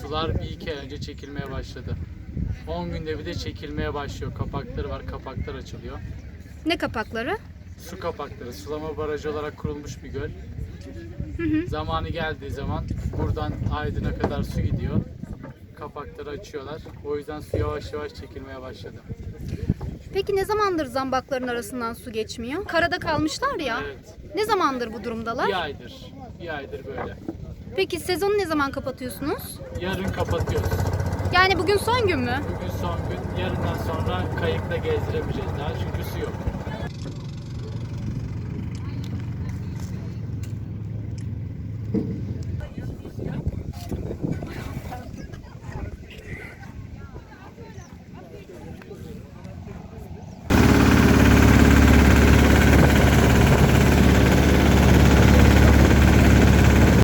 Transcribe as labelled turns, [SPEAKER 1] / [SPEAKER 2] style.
[SPEAKER 1] Sular bir iki ay önce çekilmeye başladı. 10 günde bir de çekilmeye başlıyor. Kapakları var, kapaklar açılıyor.
[SPEAKER 2] Ne kapakları?
[SPEAKER 1] Su kapakları, sulama barajı olarak kurulmuş bir göl. Zamanı geldiği zaman buradan Aydın'a kadar su gidiyor. Kapakları açıyorlar. O yüzden su yavaş yavaş çekilmeye başladı.
[SPEAKER 2] Peki ne zamandır zambakların arasından su geçmiyor? Karada kalmışlar ya.
[SPEAKER 1] Evet.
[SPEAKER 2] Ne zamandır bu durumdalar?
[SPEAKER 1] Bir aydır. Bir aydır böyle.
[SPEAKER 2] Peki sezonu ne zaman kapatıyorsunuz?
[SPEAKER 1] Yarın kapatıyoruz.
[SPEAKER 2] Yani bugün son gün mü?
[SPEAKER 1] Bugün son gün. Yarından sonra kayıkla gezdiremeyeceğiz daha çünkü su yok.